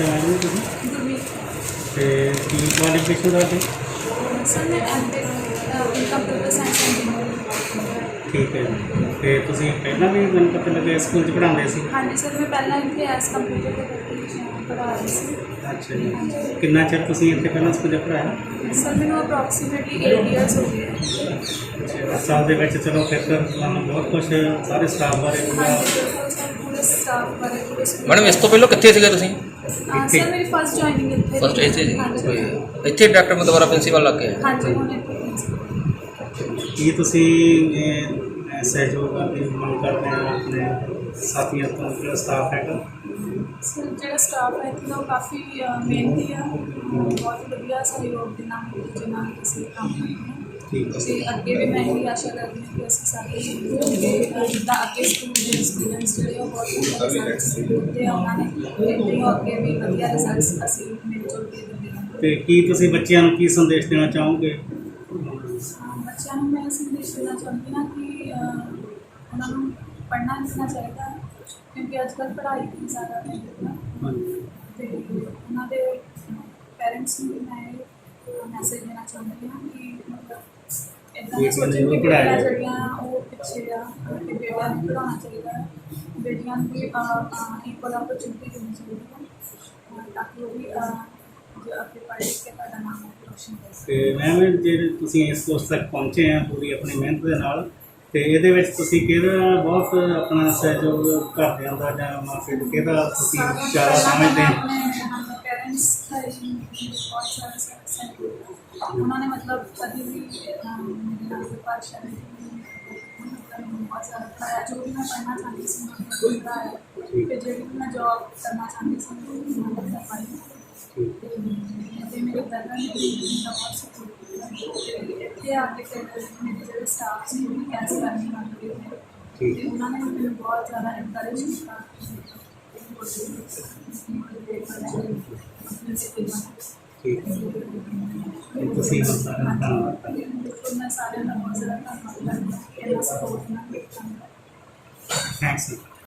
ਕਿੱਥੇ ਆਏ ਹੋ ਤੁਸੀਂ? ਤੇ ਕੀ ਕੁਆਲੀਫਿਕੇਸ਼ਨ ਦਾ ਸਰ ਠੀਕ ਹੈ ਜੀ। ਤੇ ਤੁਸੀਂ ਪਹਿਲਾਂ ਵੀ ਮੈਨੂੰ ਪਤਾ ਲੱਗਿਆ ਸਕੂਲ 'ਚ ਪੜ੍ਹਾਉਂਦੇ ਸੀ? ਹਾਂਜੀ ਸਰ ਮੈਂ ਪਹਿਲਾਂ ਇੱਥੇ ਐਸ ਕੰਪਿਊਟਰ ਦੇ ਵਿੱਚ ਪੜ੍ਹਾ ਰਹੀ ਸੀ। ਅੱਛਾ ਜੀ। ਕਿੰਨਾ ਚਿਰ ਤੁਸੀਂ ਇੱਥੇ ਪਹਿਲਾਂ ਸਕੂਲ 'ਚ ਪੜ੍ਹਾਇਆ? ਸਰ ਮੈਨੂੰ ਅਪਰੋਕਸੀਮੇਟਲੀ 8 ਇਅਰਸ ਹੋ ਗਏ। ਅੱਛਾ ਸਾਲ ਦੇ ਵਿੱਚ ਚਲੋ ਫਿਰ ਤੁਹਾਨੂੰ ਬਹੁਤ ਕੁਝ ਸਾਰੇ ਸਟਾਫ ਬਾਰੇ ਮੈਡਮ ਇਸ ਤੋਂ ਪਹਿਲਾਂ ਕਿੱਥੇ ਸੀਗੇ ਤੁਸੀਂ? ਹਾਂ, ਸਰ ਮੇਰੀ ਫਸਟ ਜੁਆਇਨਿੰਗ ਇੱਥੇ ਫਸਟ। ਇੱਥੇ ਸੀ ਹਾਂਜੀ। ਕੋਈ ਇੱਥੇ ਡਾਕਟਰ ਮਤਵਾਰਾ ਪ੍ਰਿੰਸੀਪਲ ਲੱਗ ਗਿਆ। ਹਾਂਜੀ ਹੁਣ ਇੱਥੇ principal। ਕੀ ਤੁਸੀਂ ਇਹ ਸਹਿਯੋਗ ਦੀ ਮੰਗ ਕਰਦੇ ਹੋ ਆਪਣੇ ਸਾਥੀਆਂ ਤੋਂ ਜਿਹੜਾ ਸਟਾਫ ਹੈਗਾ? ਸਰ ਜਿਹੜਾ ਸਟਾਫ ਹੈ ਇੱਥੇ ਦਾ ਉਹ ਕਾਫੀ ਅ, ਮਿਹਨਤੀ ਆ। ਬਹੁਤ ਵਧੀਆ ਸਹਿਯੋਗ ਦੇ ਨਾਲ ਦੂਜੇ ਨਾਲ ਅਸੀਂ ਕੰਮ ਕਰਦੇ ਹਾਂ। ਠੀਕ ਹੈ। ਤੇ ਅੱਗੇ ਵੀ ਮੈਂ ਇਹੀ ਆਸ਼ਾ ਕਰਦੀ ਹਾਂ ਕਿ ਅਸੀਂ ਸਾਰੇ ਜਿੱਦਾਂ ਅੱਗੇ ਸਕੂਲ ਦੇ ਸਟੂਡੈਂਟਸ ਜਿਹੜੇ ਉਹ ਬਹੁਤ ਵਧੀਆ ਆ ਉਹਨਾਂ ਨੇ ਹੀ ਅੱਗੇ ਵੀ ਵਧੀਆ ਰਿਜ਼ਲਟਸ ਅਸੀਂ ਮਿਲ ਜੁਲ ਕੇ ਦਿੰਦੇ ਹਾਂ ਤੇ ਕੀ ਤੁਸੀਂ ਬੱਚਿਆਂ ਨੂੰ ਕੀ ਸੰਦੇਸ਼ ਦੇਣਾ ਚਾਹੋਗੇ? ਬੱਚਿਆਂ ਨੂੰ ਮੈਂ ਸੰਦੇਸ਼ ਦੇਣਾ ਚਾਹੁੰਦੀ ਹਾਂ ਕਿ ਉਹਨਾਂ ਨੂੰ ਪੜ੍ਹਨਾ ਲਿਖਣਾ ਚਾਹੀਦਾ ਹੈ, ਕਿਉਂਕਿ ਅੱਜ ਕੱਲ੍ਹ ਪੜ੍ਹਾਈ ਦੀ ਜ਼ਿਆਦਾ ਹਾਂਜੀ। ਤੇ ਉਹਨਾਂ ਦੇ ਪੇਰੈਂਟਸ ਨੂੰ ਵੀ ਮੈਂ ਇਹ ਮੈਸੇਜ ਦੇਣਾ ਚਾਹੁੰਦੀ ਹਾਂ ਕਿ ਇਦਾਂ ਵੀ ਦੇ ਸੋਚਣ ਜ਼ਰੂਰ ਕਿ ਪੜ੍ਹਾਇਆ ਬੇਟੀਆਂ ਜਾਏ। ਜਿਹੜੀਆਂ ਉਹ ਪਿੱਛੇ ਆ ਕਿ ਬੇਟਿਆਂ ਨੂੰ ਪੜ੍ਹਾਉਣਾ ਚਾਹੀਦਾ ਹੈ ਬੇਟੀਆਂ ਨੂੰ ਵੀ ਇਕੁਅਲ ਆਪਰਚੁਨਿਟੀ ਦੇਣੀ ਚਾਹੀਦੀ ਹੈ ਅਹ, ਤਾਂ ਕਿ ਉਹ ਵੀ ਅਹ, ਜੋ ਅੱਗੇ ਪੜ੍ਹ ਲਿਖ ਕੇ ਤੁਹਾਡਾ ਨਾਮ ਰੋਸ਼ਨ ਕਰ ਸਕਣ ਤੇ ਮੈਮ ਜੇ ਤੁਸੀਂ ਇਸ ਪੋਸਟ ਤੱਕ ਪਹੁੰਚੇ ਆ ਪੂਰੀ ਆਪਣੀ ਮਿਹਨਤ ਦੇ ਨਾਲ ਤੇ ਇਹਦੇ ਵਿੱਚ ਤੁਸੀਂ ਕਿਹਦਾ ਬਹੁਤ ਆਪਣਾ ਸਹਿਯੋਗ ਘਰਦਿਆਂ ਦਾ ਜਾਂ ਮਾਪੇ ਦਾ ਕਿਹਦਾ ਤੁਸੀਂ ਜ਼ਿਆਦਾ ਸਮਝਦੇ ਹੋ पेरेंट्स था ही बहुत सारा सपोर्ट था उन्होंने मतलब कभी भी जो भी मैं पढ़ना चाहती थी फिर जो भी मैं जॉब करना चाहती थी मदद मेरे ब्रदर बहुत सपोर्ट किया। मेरे स्टाफ से भी कैसे करने वाले थे उन्होंने मुझे बहुत ज़्यादा इंकरेज किया। ਤੇ